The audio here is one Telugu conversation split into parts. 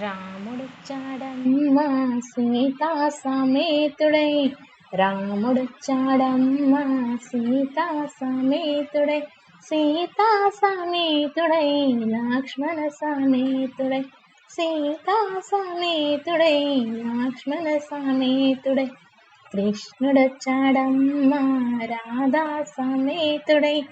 రాముడొచ్చాడమ్మా సీతా సమేతుడై. రాముడొచ్చాడమ్మా సీతా సమేతుడై. సీతా సమేతుడై లక్ష్మణ సమేతుడై. సీతా సమేతుడై లక్ష్మణ సమేతుడై. కృష్ణుడొచ్చాడమ్మా రాధా సమేతుడై.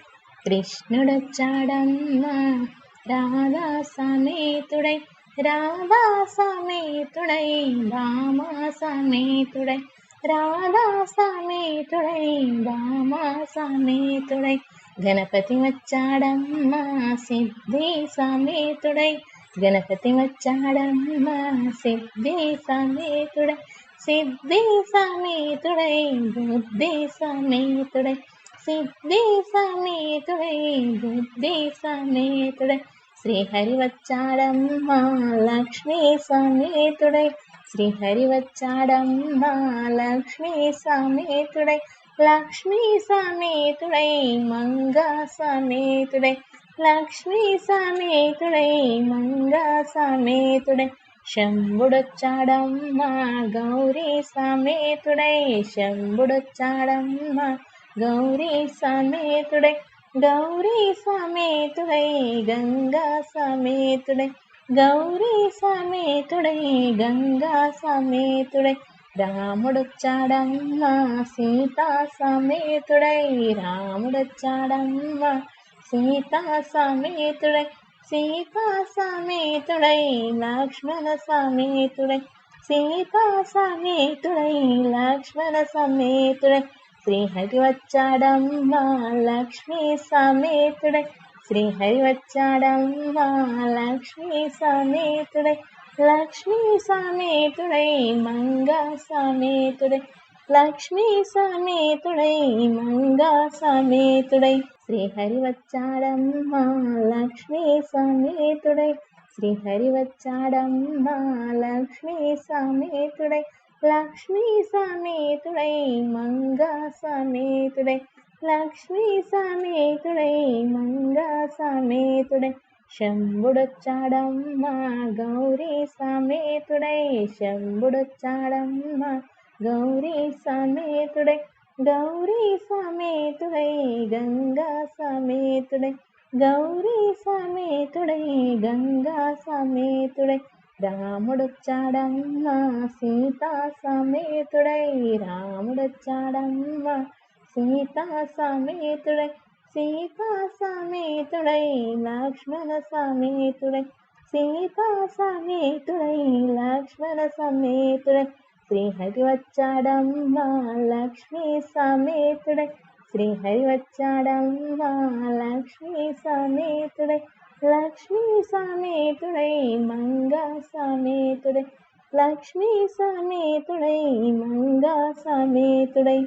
కృష్ణుడొచ్చాడమ్మా రాధా సమేతుడై. రాధా సమేతుడై రామా సమేతుడై రాధా సమేతుడై రామా సమేతుడై గణపతి వచ్చాడమ్మా సిద్ధి సమేతుడై గణపతి వచ్చాడమ్మా సిద్ధి సమేతుడై సిద్ధి సమేతుడై బుద్ధి సమేతుడై సిద్ధి సమేతుడై బుద్ధి సమేతుడై శ్రీహరి వచ్చాడమ్మా లక్ష్మీ సమేతుడై. శ్రీహరి వచ్చాడమ్మా లక్ష్మీ సమేతుడై. లక్ష్మీ సమేతుడై మంగా సమేతుడై. లక్ష్మీ సమేతుడై మంగా సమేతుడై. శంభుడొచ్చాడమ్మా గౌరీ సమేతుడై. శంభుడొచ్చాడమ్మా గౌరీ సమేతుడై. గౌరీ సమేతుడై గంగా సమేతుడై గౌరీ సమేతుడై గంగా సమేతుడై రాముడొచ్చాడమ్మా సీతా సమేతుడై రాముడొచ్చాడమ్మా సీతా సమేతుడై సీతా సమేతుడై లక్ష్మణ సమేతుడై సీతా సమేతుడై లక్ష్మణ సమేతుడై శ్రీహరి వచ్చాడమ్మా లక్ష్మీ సమేతుడై. శ్రీహరి వచ్చాడమ్మా లక్ష్మీ సమేతుడై. లక్ష్మీ సమేతుడై మంగా సమేతుడై. లక్ష్మీ సమేతుడై మంగా సమేతుడై. శ్రీహరి వచ్చాడమ్మా లక్ష్మీ సమేతుడై. శ్రీహరి వచ్చాడమ్మా లక్ష్మీ సమేతుడై. లక్ష్మీ సమేతుడై మంగా సమేతుడై లక్ష్మీ సమేతుడై మంగా సమేతుడై శంభుడొచ్చాడమ్మ గౌరీ సమేతుడై శంభుడొచ్చాడమ్మ గౌరీ సమేతుడై గౌరీ సమేతుడై గంగా సమేతుడై గౌరీ సమేతుడై గంగా సమేతుడై రాముడొచ్చాడమ్మా సీతా సమేతుడై. రాముడొచ్చాడమ్మా సీతా సమేతుడై. సీతా సమేతుడై లక్ష్మణ సమేతుడై. సీతా సమేతుడై లక్ష్మణ సమేతుడై. శ్రీహరి వచ్చాడమ్మా లక్ష్మీ సమేతుడై. శ్రీహరి వచ్చాడమ్మా లక్ష్మీ సమేతుడై. లక్ష్మీ సమేతుడై మంగ సమేతుడై. లక్ష్మీ సమేతుడై మంగ సమేతుడై.